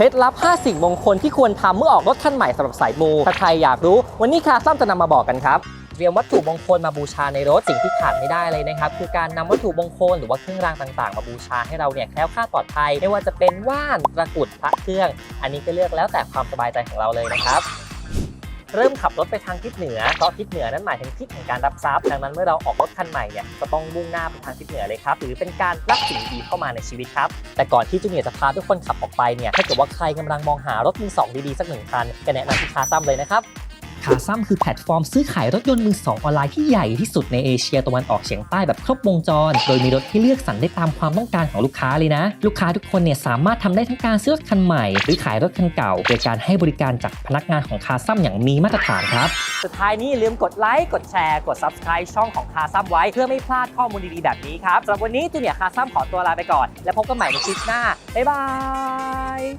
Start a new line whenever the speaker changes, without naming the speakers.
เคล็ดลับ 5 สิ่งมงคลที่ควรทำเมื่อออกรถคันใหม่สำหรับสายมูถ้าใครอยากรู้ วันนี้คาซ้ำจะนำมาบอกกันครับเตรียมวัตถุมงคลมาบูชาในรถสิ่งที่ขาดไม่ได้เลยนะครับ คือการนำวัตถุมงคลหรือว่าเครื่องรางต่างๆ มาบูชาให้เราเนี่ยแคล้วคลาดปลอดภัย ไม่ว่าจะเป็นว่านตะกุดพระเครื่อง อันนี้ก็เลือกแล้วแต่ความสบายใจของเราเลยนะครับ เริ่มขับรถไปทางทิศเหนือเพราะทิศเหนือนั้นหมายถึงทิศแห่งการรับทรัพย์ดังนั้นเมื่อเราออกรถคันใหม่เนี่ยก็ต้องมุ่งหน้าไปทางทิศเหนือเลยครับหรือเป็นการรับสิ่งดีเข้ามาในชีวิตครับแต่ก่อนที่จูเนียร์จะพาทุกคนขับออกไปเนี่ยถ้าเกิดว่าใครกำลังมองหารถมือสองดีๆสักหนึ่งคันก็แนะนำที่คาซัมเลยนะครับ คาซัมคือแพลตฟอร์มซื้อขายรถยนต์มือสองออนไลน์ที่ใหญ่ที่สุดในเอเชียตะวันออกเฉียงใต้แบบครบวงจร โดยมีรถให้เลือกสรรได้ตามความต้องการของลูกค้าเลยนะ ลูกค้าทุกคนเนี่ยสามารถทำได้ทั้งการซื้อรถคันใหม่ หรือขายรถคันเก่า โดยการให้บริการจากพนักงานของคาซัมอย่างมีมาตรฐานครับ สุดท้ายนี้ลืมกดไลค์กดแชร์ กด Subscribe ช่องของคาซัมไว้เพื่อไม่พลาดข้อมูลดีๆแบบนี้ครับสำหรับวันนี้จูเนียร์คาซัมขอตัวลาไปก่อน แล้วพบกันใหม่ในคลิปหน้าบ๊ายบาย